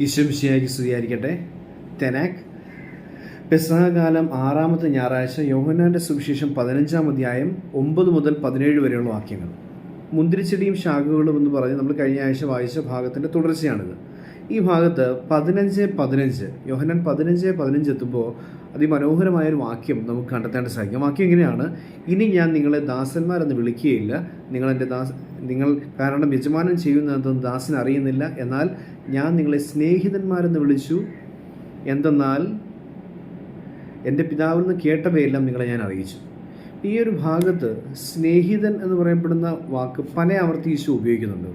ഈശ്വംശിയാക്കി സ്തുതിയായിരിക്കട്ടെ. തെനാക്. പെസഹകാലം ആറാമത്തെ ഞായറാഴ്ച യോഹന്നാന്റെ സുവിശേഷം പതിനഞ്ചാം അധ്യായം ഒമ്പത് മുതൽ പതിനേഴ് വരെയുള്ള വാക്യങ്ങൾ. മുന്തിരിച്ചെടിയും ശാഖകളും എന്ന് പറഞ്ഞ് നമ്മൾ കഴിഞ്ഞ ആഴ്ച വായിച്ച ഭാഗത്തിന്റെ തുടർച്ചയാണിത്. ഈ ഭാഗത്ത് പതിനഞ്ച് പതിനഞ്ച് യോഹന്നാൻ പതിനഞ്ച് പതിനഞ്ച് എത്തുമ്പോൾ അതിമനോഹരമായ ഒരു വാക്യം നമുക്ക് കണ്ടെത്താൻ സാധിക്കും. വാക്യം എങ്ങനെയാണ്? ഇനി ഞാൻ നിങ്ങളെ ദാസന്മാരെന്ന് വിളിക്കുകയില്ല. നിങ്ങളെന്റെ ദാസ് നിങ്ങൾ കാരണം യജമാനം ചെയ്യുന്നതെന്ന് ദാസൻ അറിയുന്നില്ല. എന്നാൽ ഞാൻ നിങ്ങളെ സ്നേഹിതന്മാരെന്ന് വിളിച്ചു. എന്തെന്നാൽ എന്റെ പിതാവിൽ നിന്ന് കേട്ടവയെല്ലാം നിങ്ങളെ ഞാൻ അറിയിച്ചു. ഈ ഒരു ഭാഗത്ത് സ്നേഹിതൻ എന്ന് പറയപ്പെടുന്ന വാക്ക് പല ആവർത്തി ഉപയോഗിക്കുന്നുണ്ട്.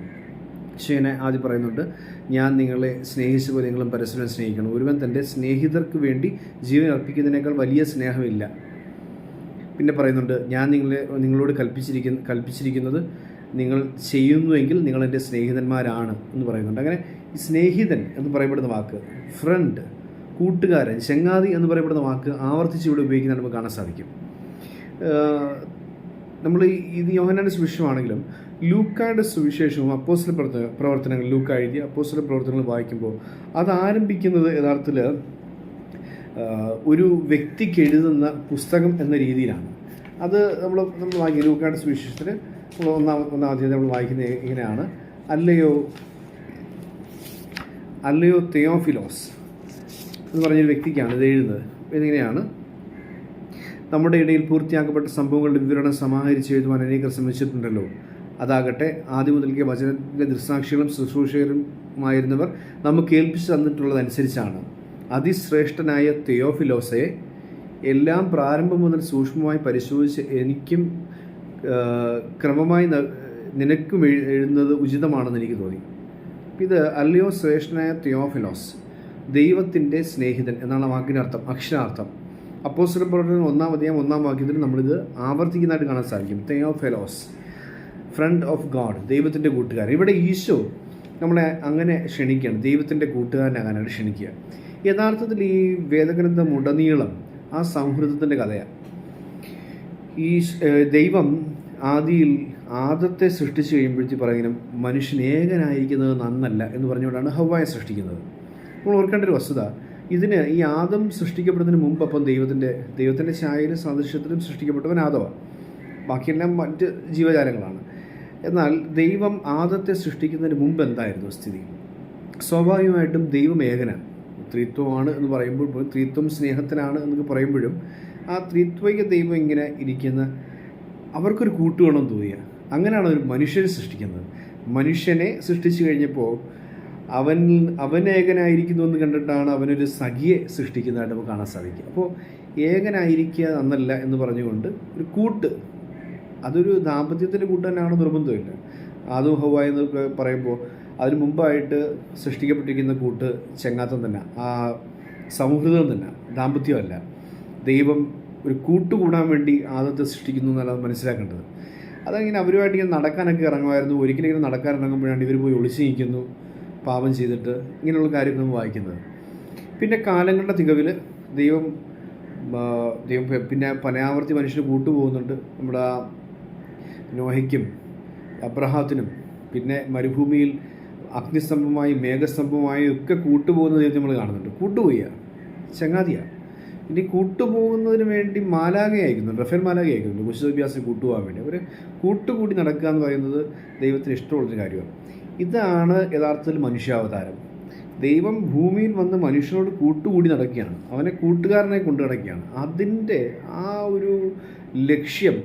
ഈശോനെ ആദ്യം പറയുന്നുണ്ട് ഞാൻ നിങ്ങളെ സ്നേഹിച്ച പോലെ നിങ്ങളും പരസ്പരം സ്നേഹിക്കണം. ഒരുവൻ തന്റെ സ്നേഹിതർക്ക് വേണ്ടി ജീവൻ അർപ്പിക്കുന്നതിനേക്കാൾ വലിയ സ്നേഹമില്ല. പിന്നെ പറയുന്നുണ്ട് ഞാൻ നിങ്ങളെ നിങ്ങളോട് കൽപ്പിച്ചിരിക്കുന്ന കൽപ്പിച്ചിരിക്കുന്നത് നിങ്ങൾ ചെയ്യുന്നുവെങ്കിൽ നിങ്ങൾ എന്റെ സ്നേഹിതന്മാരാണ് എന്ന് പറയുന്നുണ്ട്. അങ്ങനെ ഈ സ്നേഹിതൻ എന്ന് പറയപ്പെടുന്ന വാക്ക് ഫ്രണ്ട് കൂട്ടുകാരൻ ചങ്ങാതി എന്ന് പറയപ്പെടുന്ന വാക്ക് ആവർത്തിച്ച് ഇവിടെ ഉപയോഗിക്കുന്നത് നമുക്ക് കാണാൻ സാധിക്കും. നമ്മൾ ഇത് യോഹനാന്റെ സുവിശേഷമാണെങ്കിലും ലൂക്കായുടെ സുവിശേഷവും അപ്പോസ്റ്റൽ പ്രവർത്തന പ്രവർത്തനങ്ങൾ ലൂക്ക എഴുതിയ അപ്പോസ്റ്റൽ പ്രവർത്തനങ്ങൾ വായിക്കുമ്പോൾ അത് ആരംഭിക്കുന്നത് യഥാർത്ഥത്തിൽ ഒരു വ്യക്തിക്ക് എഴുതുന്ന പുസ്തകം എന്ന രീതിയിലാണ്. അത് നമ്മൾ നമ്മൾ വായിക്കും ലൂക്കായുടെ സുവിശേഷത്തിൽ നമ്മൾ ഒന്നാം ഒന്നാം അധ്യായം നമ്മൾ വായിക്കുന്നത് ഇങ്ങനെയാണ്. അല്ലയോ അല്ലയോ തെയോഫിലോസ് എന്ന് പറഞ്ഞൊരു വ്യക്തിക്കാണ് ഇത് എഴുതുന്നത്. ഇതിങ്ങനെയാണ്? നമ്മുടെ ഇടയിൽ പൂർത്തിയാക്കപ്പെട്ട സംഭവങ്ങളുടെ വിവരണം സമാഹരിച്ച് എഴുതുവാൻ അനേകർ ശ്രമിച്ചിട്ടുണ്ടല്ലോ. അതാകട്ടെ ആദ്യം മുതൽക്കേ വചനത്തിന്റെ ദൃസാക്ഷികളും ശുശ്രൂഷകരുമായിരുന്നവർ നമുക്ക് ഏൽപ്പിച്ചു തന്നിട്ടുള്ളതനുസരിച്ചാണ്. അതിശ്രേഷ്ഠനായ തെയോഫിലോസയെ എല്ലാം പ്രാരംഭം മുതൽ സൂക്ഷ്മമായി പരിശോധിച്ച് എനിക്കും ക്രമമായി നിനക്കും എഴുതുന്നത് ഉചിതമാണെന്ന് എനിക്ക് തോന്നി. ഇത് അല്ലയോ ശ്രേഷ്ഠനായ തിയോഫിലോസ് ദൈവത്തിന്റെ സ്നേഹിതൻ എന്നാണ് വാക്കിനർത്ഥം അക്ഷരാർത്ഥം. അപ്പോസ്റ്റൽ പ്രവർത്തനം ഒന്നാം അധ്യായം ഒന്നാം വാക്യത്തിൽ നമ്മളിത് ആവർത്തിക്കുന്നതായിട്ട് കാണാൻ സാധിക്കും. തെയോഫെലോസ് ഫ്രണ്ട് ഓഫ് ഗാഡ് ദൈവത്തിന്റെ കൂട്ടുകാരൻ. ഇവിടെ ഈശോ നമ്മളെ അങ്ങനെ ക്ഷണിക്കുകയാണ് ദൈവത്തിന്റെ കൂട്ടുകാരനാകാനായിട്ട് ക്ഷണിക്കുക. യഥാർത്ഥത്തിൽ ഈ വേദഗ്രന്ഥം ഉടനീളം ആ സൗഹൃദത്തിന്റെ കഥയാണ്. ഈ ദൈവം ആദിയിൽ ആദത്തെ സൃഷ്ടിച്ചു കഴിയുമ്പോഴത്തേക്ക് പറയുന്നത് മനുഷ്യൻ ഏകനായിരിക്കുന്നത് നന്നല്ല എന്ന് പറഞ്ഞുകൊണ്ടാണ് ഹവായെ സൃഷ്ടിക്കുന്നത്. നമ്മൾ ഓർക്കേണ്ട ഒരു വസ്തുത ഇതിന് ഈ ആദം സൃഷ്ടിക്കപ്പെടുന്നതിന് മുമ്പ് അപ്പം ദൈവത്തിന്റെ ദൈവത്തിന്റെ ഛായയിലും സദൃശ്യത്തിലും സൃഷ്ടിക്കപ്പെട്ടവൻ ആദവാണ് ബാക്കിയെല്ലാം മറ്റ് ജീവജാലങ്ങളാണ്. എന്നാൽ ദൈവം ആദത്തെ സൃഷ്ടിക്കുന്നതിന് മുമ്പ് എന്തായിരുന്നു സ്ഥിതി? സ്വാഭാവികമായിട്ടും ദൈവം ഏകനാണ്. ത്രിത്വമാണ് എന്ന് പറയുമ്പോൾ ത്രിത്വം സ്നേഹത്തിനാണ് എന്നൊക്കെ പറയുമ്പോഴും ആ ത്രിത്വിക ദൈവം ഇങ്ങനെ ഇരിക്കുന്ന അവർക്കൊരു കൂട്ടുവേണം തോന്നിയ. അങ്ങനെയാണ് ഒരു മനുഷ്യനെ സൃഷ്ടിക്കുന്നത്. മനുഷ്യനെ സൃഷ്ടിച്ചു കഴിഞ്ഞപ്പോൾ അവൻ അവൻ ഏകനായിരിക്കുന്നു എന്ന് കണ്ടിട്ടാണ് അവനൊരു സഖിയെ സൃഷ്ടിക്കുന്നതായിട്ട് നമുക്ക് കാണാൻ സാധിക്കുക. അപ്പോൾ ഏകനായിരിക്കുക എന്നല്ല എന്ന് പറഞ്ഞുകൊണ്ട് ഒരു കൂട്ട് അതൊരു ദാമ്പത്യത്തിന്റെ കൂട്ട് തന്നെയാണ് നിർബന്ധമില്ല. ആദം ഹവായി എന്നൊക്കെ പറയുമ്പോൾ അതിന് മുമ്പായിട്ട് സൃഷ്ടിക്കപ്പെട്ടിരിക്കുന്ന കൂട്ട് ചെങ്ങാത്തം തന്നെ ആ സൗഹൃദം തന്നെ ദാമ്പത്യമല്ല ദൈവം ഒരു കൂട്ടുകൂടാൻ വേണ്ടി ആദത്തെ സൃഷ്ടിക്കുന്നു എന്നല്ല മനസ്സിലാക്കേണ്ടത്. അതങ്ങനെ അവരുമായിട്ട് ഇങ്ങനെ നടക്കാനൊക്കെ ഇറങ്ങുമായിരുന്നു. ഒരിക്കലും ഇങ്ങനെ നടക്കാൻ ഇറങ്ങുമ്പോഴാണ് ഇവർ പോയി ഒളിച്ചു നിൽക്കുന്നു പാപം ചെയ്തിട്ട് ഇങ്ങനെയുള്ള കാര്യങ്ങൾ നമ്മൾ വായിക്കുന്നത്. പിന്നെ കാലങ്ങളുടെ തികവിൽ ദൈവം ദൈവം പിന്നെ പനയാവർത്തി മനുഷ്യന് കൂട്ടുപോകുന്നുണ്ട്. നമ്മുടെ നോഹയ്ക്കും അബ്രഹാത്തിനും പിന്നെ മരുഭൂമിയിൽ അഗ്നിസ്തംഭമായി മേഘസ്തംഭമായി ഒക്കെ കൂട്ടുപോകുന്ന ദൈവത്തെ നമ്മൾ കാണുന്നുണ്ട്. കൂട്ടുപോയ ചങ്ങാതിയാണ് ഇനി കൂട്ടുപോകുന്നതിന് വേണ്ടി മാലാക അയക്കുന്നുണ്ട് റഫേൽ മാലാക അയക്കുന്നുണ്ട് കൂട്ടുപോകാൻ വേണ്ടി. അവർ കൂട്ടുകൂടി നടക്കുക എന്ന് പറയുന്നത് ദൈവത്തിന് ഇഷ്ടമുള്ളൊരു കാര്യമാണ്. ഇതാണ് യഥാർത്ഥത്തിൽ മനുഷ്യാവതാരം. ദൈവം ഭൂമിയിൽ വന്ന് മനുഷ്യനോട് കൂട്ടുകൂടി നടക്കുകയാണ്. അവനെ കൂട്ടുകാരനെ കൊണ്ടു നടക്കുകയാണ്. അതിന്റെ ആ ഒരു ലക്ഷ്യം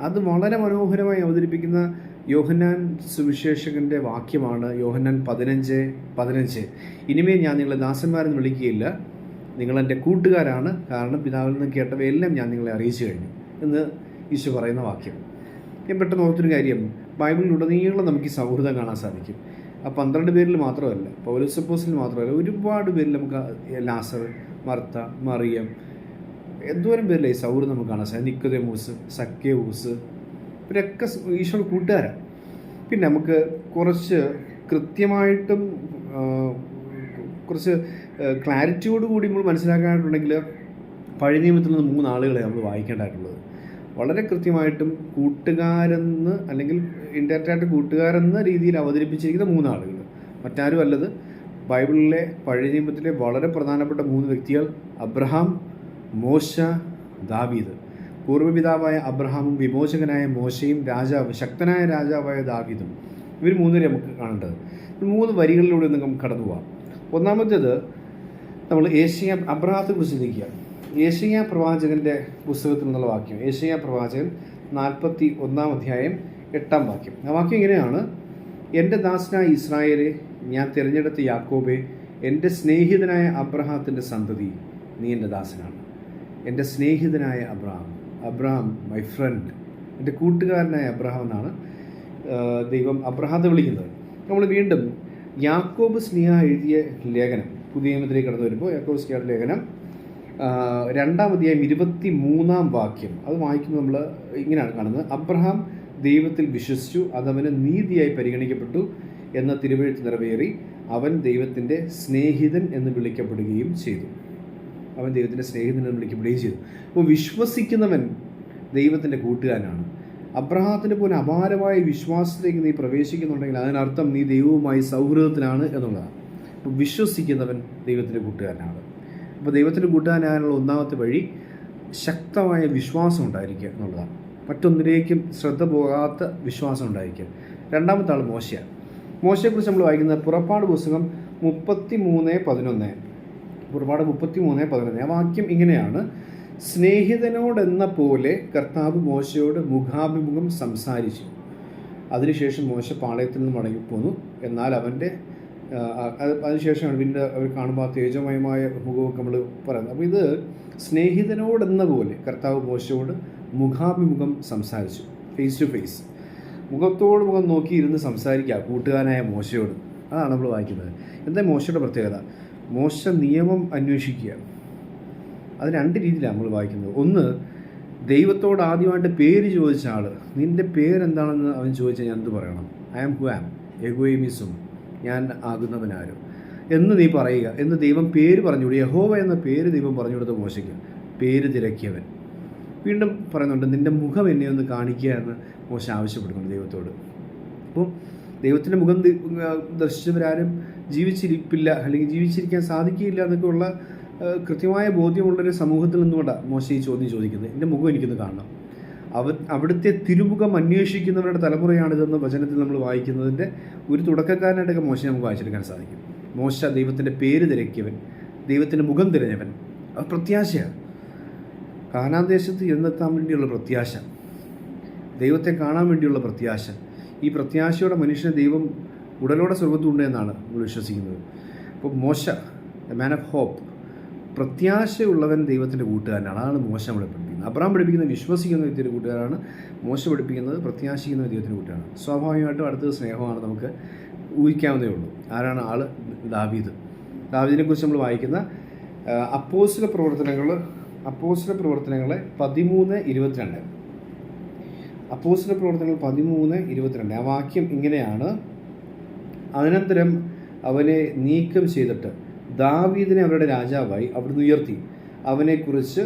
അത് വളരെ മനോഹരമായി അവതരിപ്പിക്കുന്ന യോഹന്നാൻ സുവിശേഷകന്റെ വാക്യമാണ്. യോഹന്നാൻ പതിനഞ്ച് പതിനഞ്ച്. ഇനിമേ ഞാൻ നിങ്ങളെ ദാസന്മാരെന്ന് വിളിക്കുകയില്ല. നിങ്ങളെന്റെ കൂട്ടുകാരാണ്. കാരണം പിതാവിൽ നിന്ന് കേട്ടവയെല്ലാം ഞാൻ നിങ്ങളെ അറിയിച്ചു കഴിഞ്ഞു എന്ന് ഈശോ പറയുന്ന വാക്യം. ഞാൻ പെട്ടെന്ന് ഓർത്തൊരു കാര്യം. ബൈബിളിലുടനീളം നമുക്ക് ഈ സൗഹൃദം കാണാൻ സാധിക്കും. ആ പന്ത്രണ്ട് പേരിൽ മാത്രമല്ല പൗലോസപ്പോസിൽ മാത്രമല്ല ഒരുപാട് പേരിൽ നമുക്ക് ലാസർ മർത്ത മറിയം എന്തോരം പേരിലെ ഈ സൗഹൃദം നമുക്ക് കാണാൻ സാധിക്കും നിക്കതമൂസ് സക്കേവൂസ് ഇവരൊക്കെ ഈശോ കൂട്ടുകാരാണ് പിന്നെ നമുക്ക് കുറച്ച് കൃത്യമായിട്ടും കുറച്ച് ക്ലാരിറ്റിയോട് കൂടി നമ്മൾ മനസ്സിലാക്കാനായിട്ടുണ്ടെങ്കിൽ പഴയ നിയമത്തിൽ നിന്ന് മൂന്ന് ആളുകളെ നമ്മൾ വായിക്കേണ്ടതായിട്ടുള്ളത്. വളരെ കൃത്യമായിട്ടും കൂട്ടുകാരെന്ന് അല്ലെങ്കിൽ ഇൻഡയറക്റ്റ് ആയിട്ട് കൂട്ടുകാരെന്ന രീതിയിൽ അവതരിപ്പിച്ചിരിക്കുന്ന മൂന്നാളുകൾ മറ്റാരും അല്ലത് ബൈബിളിലെ പഴയ നിയമത്തിലെ വളരെ പ്രധാനപ്പെട്ട മൂന്ന് വ്യക്തികൾ അബ്രഹാം മോശ ദാവീദ്. പൂർവപിതാവായ അബ്രഹാമും വിമോചകനായ മോശയും രാജാവ് ശക്തനായ രാജാവായ ദാവീദും. ഇവർ മൂന്നുപേരെ നമുക്ക് കാണേണ്ടത്. മൂന്ന് വരികളിലൂടെ നമുക്ക് കടന്നു പോകാം ഒന്നാമത്തേത് നമ്മൾ ഏഷ്യ അബ്രഹാത്തെക്കുറിച്ച് ചിന്തിക്കുക. ഏഷ്യ പ്രവാചകന്റെ പുസ്തകത്തിൽ നിന്നുള്ള വാക്യം. ഏഷ്യ പ്രവാചകൻ നാൽപ്പത്തി ഒന്നാം അധ്യായം എട്ടാം വാക്യം. ആ വാക്യം ഇങ്ങനെയാണ്. എന്റെ ദാസനായ ഇസ്രായേലെ ഞാൻ തിരഞ്ഞെടുത്ത യാക്കോബെ എന്റെ സ്നേഹിതനായ അബ്രഹാത്തിന്റെ സന്തതി നീ എന്റെ ദാസനാണ്. എന്റെ സ്നേഹിതനായ അബ്രഹാം അബ്രഹാം മൈ ഫ്രണ്ട് എന്റെ കൂട്ടുകാരനായ അബ്രഹാം എന്നാണ് ദൈവം അബ്രഹാത്തെ വിളിക്കുന്നത്. നമ്മൾ വീണ്ടും യാക്കോബ് സ്നേഹ എഴുതിയ ലേഖനം പുതിയ നിയമത്തിലേക്ക് കടന്നു വരുമ്പോൾ യാക്കോബ് സ്നേഹയുടെ ലേഖനം ആ, രണ്ടാം അധ്യായം ഇരുപത്തി മൂന്നാം വാക്യം. അത് വായിക്കുമ്പോൾ നമ്മൾ ഇങ്ങനെയാണ് കാണുന്നത്. അബ്രഹാം ദൈവത്തിൽ വിശ്വസിച്ചു അതവന് നീതിയായി പരിഗണിക്കപ്പെട്ടു എന്ന തിരുവഴുത്ത് നിറവേറി അവൻ ദൈവത്തിന്റെ സ്നേഹിതൻ എന്ന് വിളിക്കപ്പെടുകയും ചെയ്തു. അവൻ ദൈവത്തിന്റെ സ്നേഹിതൻ എന്ന് വിളിക്കപ്പെടുകയും ചെയ്തു. അപ്പോൾ വിശ്വസിക്കുന്നവൻ ദൈവത്തിന്റെ കൂട്ടുകാരനാണ്. അബ്രഹാത്തിന്റെ പോലെ അപാരമായ വിശ്വാസത്തിലേക്ക് നീ പ്രവേശിക്കുന്നുണ്ടെങ്കിൽ അതിനർത്ഥം നീ ദൈവവുമായി സൗഹൃദത്തിലാണ് എന്നുള്ളതാണ്. അപ്പോൾ വിശ്വസിക്കുന്നവൻ ദൈവത്തിന്റെ കൂട്ടുകാരനാണ്. അപ്പോൾ ദൈവത്തിന്റെ കൂട്ടുകാരനാകാനുള്ള ഒന്നാമത്തെ വഴി ശക്തമായ വിശ്വാസം ഉണ്ടായിരിക്കുക എന്നുള്ളതാണ്. മറ്റൊന്നിലേക്കും ശ്രദ്ധ പോകാത്ത വിശ്വാസം ഉണ്ടായിരിക്കുക. രണ്ടാമത്തെ ആൾ മോശയാണ്. മോശയെക്കുറിച്ച് നമ്മൾ വായിക്കുന്ന പുറപ്പാട് പുസ്തകം മുപ്പത്തി മൂന്ന് പതിനൊന്ന്. പുറപ്പാട് മുപ്പത്തി മൂന്ന് പതിനൊന്ന്. ആ വാക്യം ഇങ്ങനെയാണ്. സ്നേഹിതനോടെന്ന പോലെ കർത്താവ് മോശയോട് മുഖാഭിമുഖം സംസാരിച്ചു. അതിനുശേഷം മോശ പാളയത്തിൽ നിന്ന് മടങ്ങിപ്പോന്നു. എന്നാൽ അവന്റെ അതിനുശേഷമാണ് പിന്നെ അവർ കാണുമ്പോൾ ആ തേജമയമായ മുഖമൊക്കെ നമ്മൾ പറയുന്നത്. അപ്പോൾ ഇത് സ്നേഹിതനോടെന്ന പോലെ കർത്താവ് മോശയോട് മുഖാഭിമുഖം സംസാരിച്ചു. ഫേസ് ടു ഫേസ് മുഖത്തോട് മുഖം നോക്കി ഇരുന്ന് സംസാരിക്കുക കൂട്ടുകാരനായ മോശയോട്. അതാണ് നമ്മൾ വായിക്കുന്നത്. എന്താ മോശയുടെ പ്രത്യേകത? മോശ നിയമം അന്വേഷിക്കുക അത് രണ്ട് രീതിയിലാണ് നമ്മൾ വായിക്കുന്നത്. ഒന്ന് ദൈവത്തോട് ആദ്യമായിട്ട് പേര് ചോദിച്ച ആൾ നിന്റെ പേരെന്താണെന്ന് അവൻ ചോദിച്ചാൽ ഞാൻ എന്ത് പറയണം? ഐ ആം ഹു ആം എഗോയിമിസും ഞാൻ ആകുന്നവനാരും. എന്ന് നീ പറയുക. എന്ന് ദൈവം പേര് പറഞ്ഞുകൂടി യഹോവ എന്ന പേര് ദൈവം പറഞ്ഞു കൊടുത്ത മോശയ്ക്ക്. പേര് തിരക്കിയവൻ. വീണ്ടും പറയുന്നുണ്ട് നിന്റെ മുഖം എന്നെ ഒന്ന് കാണിക്കുക എന്ന് മോശം ആവശ്യപ്പെടുന്നുണ്ട് ദൈവത്തോട്. അപ്പോൾ ദൈവത്തിന്റെ മുഖം ദർശിച്ചവരാരും ജീവിച്ചിരിപ്പില്ല. അല്ലെങ്കിൽ ജീവിച്ചിരിക്കാൻ സാധിക്കില്ല എന്നൊക്കെയുള്ള കൃത്യമായ ബോധ്യമുള്ളൊരു സമൂഹത്തിൽ നിന്നുകൊണ്ടാണ് മോശ ഈ ചോദ്യം ചോദിക്കുന്നത്. എന്റെ മുഖം എനിക്കൊന്ന് കാണണം. അവ അവിടുത്തെ തിരുമുഖം അന്വേഷിക്കുന്നവരുടെ തലമുറയാണിതെന്ന് വചനത്തിൽ നമ്മൾ വായിക്കുന്നതിന്റെ ഒരു തുടക്കക്കാരനായിട്ടൊക്കെ മോശ നമുക്ക് വായിച്ചെടുക്കാൻ സാധിക്കും. മോശ ദൈവത്തിന്റെ പേര് തിരക്കിയവൻ ദൈവത്തിന്റെ മുഖം തിരഞ്ഞവൻ. അത് പ്രത്യാശയാണ് കാനാദേശത്ത് എന്നെത്താൻ വേണ്ടിയുള്ള പ്രത്യാശ. ദൈവത്തെ കാണാൻ വേണ്ടിയുള്ള പ്രത്യാശ. ഈ പ്രത്യാശയോടെ മനുഷ്യനെ ദൈവം ഉടലോടെ സ്വർഗത്തുണ്ട് എന്നാണ് നമ്മൾ വിശ്വസിക്കുന്നത്. അപ്പോൾ മോശ എ മാൻ ഓഫ് ഹോപ്പ് പ്രത്യാശയുള്ളവൻ ദൈവത്തിന്റെ കൂട്ടുകാരനാണ്. അതാണ് മോശം നമ്മളെ അബ്രാം പഠിപ്പിക്കുന്നത് വിശ്വസിക്കുന്ന വ്യക്തിയുടെ കൂട്ടുകാരാണ്. മോശം പഠിപ്പിക്കുന്നത് പ്രത്യാശിക്കുന്ന ദൈവത്തിന്റെ കൂട്ടുകാരാണ്. സ്വാഭാവികമായിട്ടും അടുത്തത് സ്നേഹമാണ് നമുക്ക് ഊഹിക്കാവുന്നേ ഉള്ളൂ. ആരാണ് ആൾ ദാവീദ്. ദാവീദിനെ കുറിച്ച് നമ്മൾ വായിക്കുന്ന അപ്പോസിലെ പ്രവർത്തനങ്ങൾ അപ്പോസിലെ പ്രവർത്തനങ്ങളെ പതിമൂന്ന് ഇരുപത്തിരണ്ട്. അപ്പോസിലെ പ്രവർത്തനങ്ങൾ പതിമൂന്ന് ഇരുപത്തിരണ്ട്. ആ വാക്യം ഇങ്ങനെയാണ്. അനന്തരം അവനെ നീക്കം ചെയ്തിട്ട് ദാവീദിനെ അവരുടെ രാജാവായി അവിടുന്ന് ഉയർത്തി. അവനെക്കുറിച്ച്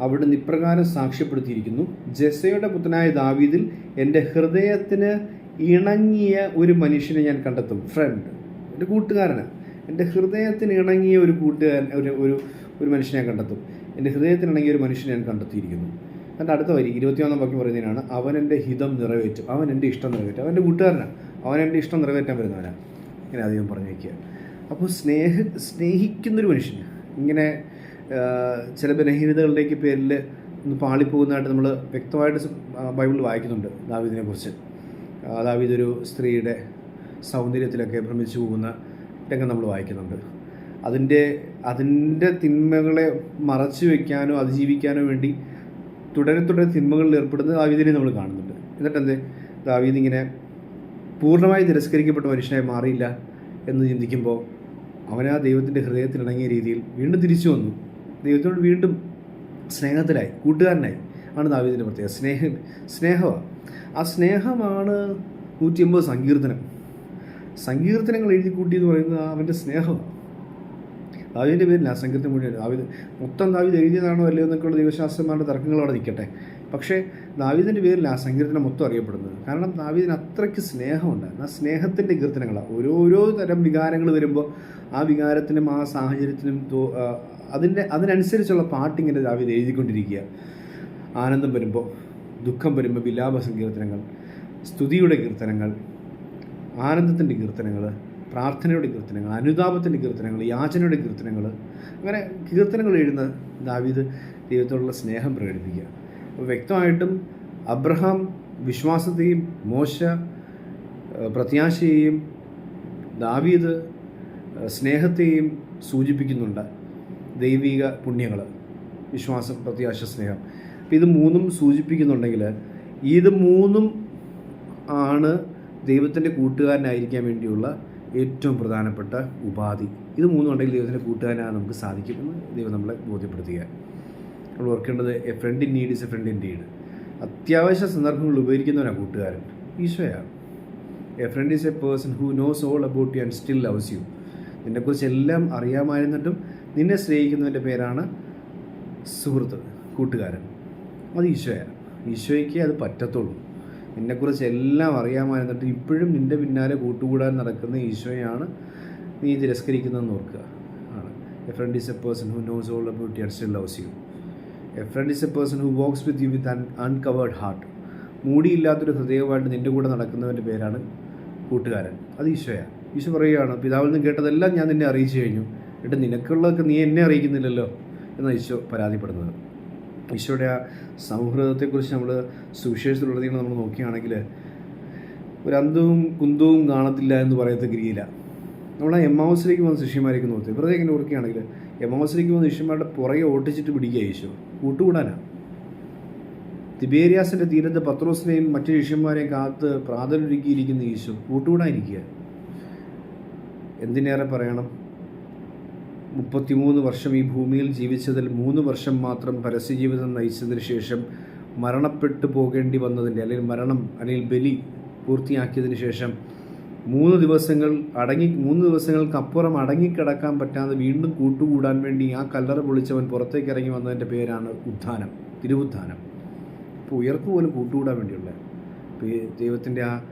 അവിടുന്ന് ഇപ്രകാരം സാക്ഷ്യപ്പെടുത്തിയിരിക്കുന്നു. ജസയുടെ പുത്രനായ ദാവീദിൽ എന്റെ ഹൃദയത്തിന് ഇണങ്ങിയ ഒരു മനുഷ്യനെ ഞാൻ കണ്ടെത്തും. ഫ്രണ്ട് എന്റെ കൂട്ടുകാരനാണ് എന്റെ ഹൃദയത്തിന് ഇണങ്ങിയ ഒരു കൂട്ടുകാരൻ ഒരു ഒരു ഒരു മനുഷ്യനെ കണ്ടെത്തും. എന്റെ ഹൃദയത്തിന് ഇണങ്ങിയ ഒരു മനുഷ്യനെ ഞാൻ കണ്ടെത്തിയിരിക്കുന്നു. എന്റെ അടുത്ത വരി ഇരുപത്തിയൊന്നാം വാക്യം പറയുന്നതിനാണ് അവൻ എന്റെ ഹിതം നിറവേറ്റും. അവൻ എന്റെ ഇഷ്ടം നിറവേറ്റും. അവന്റെ കൂട്ടുകാരനാണ് അവൻ എന്റെ ഇഷ്ടം നിറവേറ്റാൻ വരുന്നവനാണ് ഇങ്ങനെ അധികം പറഞ്ഞു വയ്ക്കുക അപ്പോൾ സ്നേഹ സ്നേഹിക്കുന്നൊരു മനുഷ്യൻ. ഇങ്ങനെ ചില ബലഹീനതകളുടെയൊക്കെ പേരിൽ ഒന്ന് പാളിപ്പോകുന്നതായിട്ട് നമ്മൾ വ്യക്തമായിട്ട് ബൈബിളിൽ വായിക്കുന്നുണ്ട് ദാവീദിനെ കുറിച്ച് ആ, ദാവീദ് ഒരു സ്ത്രീയുടെ സൗന്ദര്യത്തിലൊക്കെ ഭ്രമിച്ചു പോകുന്ന രംഗം നമ്മൾ വായിക്കുന്നുണ്ട്. അതിന്റെ അതിന്റെ തിന്മകളെ മറച്ചു വയ്ക്കാനോ അതിജീവിക്കാനോ വേണ്ടി തുടരെ തുടരെ തിന്മകളിൽ ഏർപ്പെടുന്ന ദാവീദിനെ നമ്മൾ കാണുന്നുണ്ട്. എന്നിട്ട് എന്തേ ദാവീദ് ഇങ്ങനെ പൂർണമായി തിരസ്കരിക്കപ്പെട്ട മനുഷ്യനായി മാറിയില്ല എന്ന് ചിന്തിക്കുമ്പോൾ അവൻ ആ ദൈവത്തിന്റെ ഹൃദയത്തിലിണങ്ങിയ രീതിയിൽ വീണ്ടും തിരിച്ചു വന്നു. ദൈവത്തോട് വീണ്ടും സ്നേഹത്തിലായി കൂട്ടുകാരനായി. ആണ് ദാവീദിന്റെ പ്രത്യേകത. സ്നേഹം സ്നേഹമാണ് ആ സ്നേഹമാണ് നൂറ്റി അമ്പത് സങ്കീർത്തനം. സങ്കീർത്തനങ്ങൾ എഴുതി കൂട്ടി എന്ന് പറയുന്നത് അവന്റെ സ്നേഹമാണ്. ദാവീദിന്റെ ആ സങ്കീർത്തനം മുഴുവൻ ദാവീദ് മൊത്തം ദാവീദ് എഴുതിയതാണോ അല്ലയോ എന്നൊക്കെയുള്ള ദൈവശാസ്ത്രന്മാരുടെ തർക്കങ്ങൾ അവിടെ നിൽക്കട്ടെ. പക്ഷേ ദാവീദിന്റെ പേരിൽ ആ സങ്കീർത്തനം മൊത്തം അറിയപ്പെടുന്നത്. കാരണം ദാവീദിന് അത്രയ്ക്ക് സ്നേഹമുണ്ടായിരുന്നു ആ സ്നേഹത്തിന്റെ കീർത്തനങ്ങളാണ് ഓരോരോ തരം വികാരങ്ങൾ വരുമ്പോൾ ആ വികാരത്തിനും ആ സാഹചര്യത്തിനും അതിന്റെ അതിനനുസരിച്ചുള്ള പാട്ടിങ്ങനെ ദാവീദ് എഴുതിക്കൊണ്ടിരിക്കുക. ആനന്ദം വരുമ്പോൾ ദുഃഖം വരുമ്പോൾ വിലാപ സങ്കീർത്തനങ്ങൾ സ്തുതിയുടെ കീർത്തനങ്ങൾ ആനന്ദത്തിന്റെ കീർത്തനങ്ങൾ പ്രാർത്ഥനയുടെ കീർത്തനങ്ങൾ അനുതാപത്തിന്റെ കീർത്തനങ്ങൾ യാചനയുടെ കീർത്തനങ്ങൾ. അങ്ങനെ കീർത്തനങ്ങൾ എഴുതുന്ന ദാവീദ് ദൈവത്തോടുള്ള സ്നേഹം പ്രകടിപ്പിക്കുക. വ്യക്തമായിട്ടും അബ്രഹാം വിശ്വാസത്തെയും മോശ പ്രത്യാശയെയും ദാവീദ് സ്നേഹത്തെയും സൂചിപ്പിക്കുന്നുണ്ട് ദൈവിക പുണ്യങ്ങൾ വിശ്വാസം പ്രത്യാശ സ്നേഹം. അപ്പം ഇത് മൂന്നും സൂചിപ്പിക്കുന്നുണ്ടെങ്കിൽ ഇത് മൂന്നും ആണ് ദൈവത്തിന്റെ കൂട്ടുകാരനായിരിക്കാൻ വേണ്ടിയുള്ള ഏറ്റവും പ്രധാനപ്പെട്ട ഉപാധി. ഇത് മൂന്നും ഉണ്ടെങ്കിൽ ദൈവത്തിന്റെ കൂട്ടുകാരനാകാൻ നമുക്ക് സാധിക്കുമെന്ന് ദൈവം നമ്മളെ ബോധ്യപ്പെടുത്തുക നമ്മൾ ഓർക്കേണ്ടത് a friend in need is a friend in deed അത്യാവശ്യ സന്ദർഭങ്ങളിൽ ഉപയോഗിക്കുന്നവനാണ് കൂട്ടുകാരൻ. ഈശോയാണ് a friend is a person who knows all about you and still loves you നിന്നെക്കുറിച്ച് എല്ലാം അറിയാമായിരുന്നിട്ടും നിന്നെ സ്നേഹിക്കുന്നതിന്റെ പേരാണ് സുഹൃത്ത് കൂട്ടുകാരൻ. അത് ഈശോയാണ് ഈശോയ്ക്ക് അത് പറ്റത്തുള്ളൂ. നിന്നെക്കുറിച്ച് എല്ലാം അറിയാമായിരുന്നിട്ട് ഇപ്പോഴും നിന്റെ പിന്നാലെ കൂട്ടുകൂടാൻ നടക്കുന്ന ഈശോയാണ് നീ തിരസ്കരിക്കുന്നതെന്ന് ഓർക്കുക. ആണ്. A friend is a person who knows all about you and still loves you a friend is a person who walks with you with uncovered heart മൂടിയില്ലാത്തൊരു ഹൃദയവുമായിട്ട് നിന്റെ കൂടെ നടക്കുന്നവന്റെ പേരാണ് കൂട്ടുകാരൻ. അത് ഈശോയാണ് ഈശോ പറയുകയാണ് പിതാവിൽ നിന്ന് കേട്ടതെല്ലാം ഞാൻ നിന്നെ അറിയിച്ചു കഴിഞ്ഞു. എന്നിട്ട് നിനക്കുള്ളതൊക്കെ നീ എന്നെ അറിയിക്കുന്നില്ലല്ലോ? എന്ന ഈശോ പരാതിപ്പെടുന്നത്. ഈശോയുടെ ആ സൗഹൃദത്തെക്കുറിച്ച് നമ്മൾ സുവിശേഷത്തിലുള്ളതെങ്കിൽ നമ്മൾ നോക്കുകയാണെങ്കിൽ ഒരു അന്തവും കുന്തവും കാണത്തില്ല എന്ന് പറയത്തക്ക രീതിയില്ല നമ്മൾ ആ എം ഹൗസിലേക്ക് വന്ന ശിഷ്യന്മാരേക്ക് നോക്കി. വെറുതെ ഇങ്ങനെ ഓർക്കുകയാണെങ്കിൽ എം ഹൗസിലേക്ക് പോകുന്ന ശിഷ്യന്മാരുടെ പുറകെ ഓട്ടിച്ചിട്ട് പിടിക്കുക ഈശോ. കൂട്ടുകൂടാനാണ് തിബേരിയാസിന്റെ തീരത്ത് പത്രോസിനെയും മറ്റു ശിഷ്യന്മാരെയും കാത്ത് പ്രാതലൊരുക്കിയിരിക്കുന്ന യേശു കൂട്ടുകൂടാനിരിക്കുക. എന്തിനേറെ പറയണം? മുപ്പത്തിമൂന്ന് വർഷം ഈ ഭൂമിയിൽ ജീവിച്ചതിൽ മൂന്ന് വർഷം മാത്രം പരസ്യജീവിതം നയിച്ചതിന് ശേഷം മരണപ്പെട്ടു പോകേണ്ടി വന്നതിന്റെ അല്ലെങ്കിൽ മരണം അല്ലെങ്കിൽ ബലി പൂർത്തിയാക്കിയതിന് ശേഷം മൂന്ന് ദിവസങ്ങൾ അടങ്ങി മൂന്ന് ദിവസങ്ങൾക്കപ്പുറം അടങ്ങിക്കിടക്കാൻ പറ്റാതെ വീണ്ടും കൂട്ടുകൂടാൻ വേണ്ടി ആ കല്ലറ പൊളിച്ചവൻ പുറത്തേക്ക് ഇറങ്ങി വന്നതിന്റെ പേരാണ് ഉത്ഥാനം തിരുവുത്ഥാനം. അപ്പോൾ ഉയർപ്പ് പോലും കൂട്ടുകൂടാൻ വേണ്ടിയുള്ള ദൈവത്തിന്റെ ആ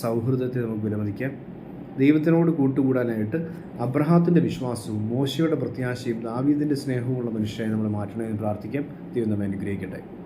സൗഹൃദത്തെ നമുക്ക് വിലമതിക്കാം. ദൈവത്തിനോട് കൂട്ടുകൂടാനായിട്ട് അബ്രഹാത്തിന്റെ വിശ്വാസവും മോശയുടെ പ്രത്യാശയും ദാവീദിന്റെ സ്നേഹവുമുള്ള മനുഷ്യരെ നമ്മൾ മാറ്റണമെന്ന് പ്രാർത്ഥിക്കാം. ദൈവം നമ്മെ അനുഗ്രഹിക്കട്ടെ.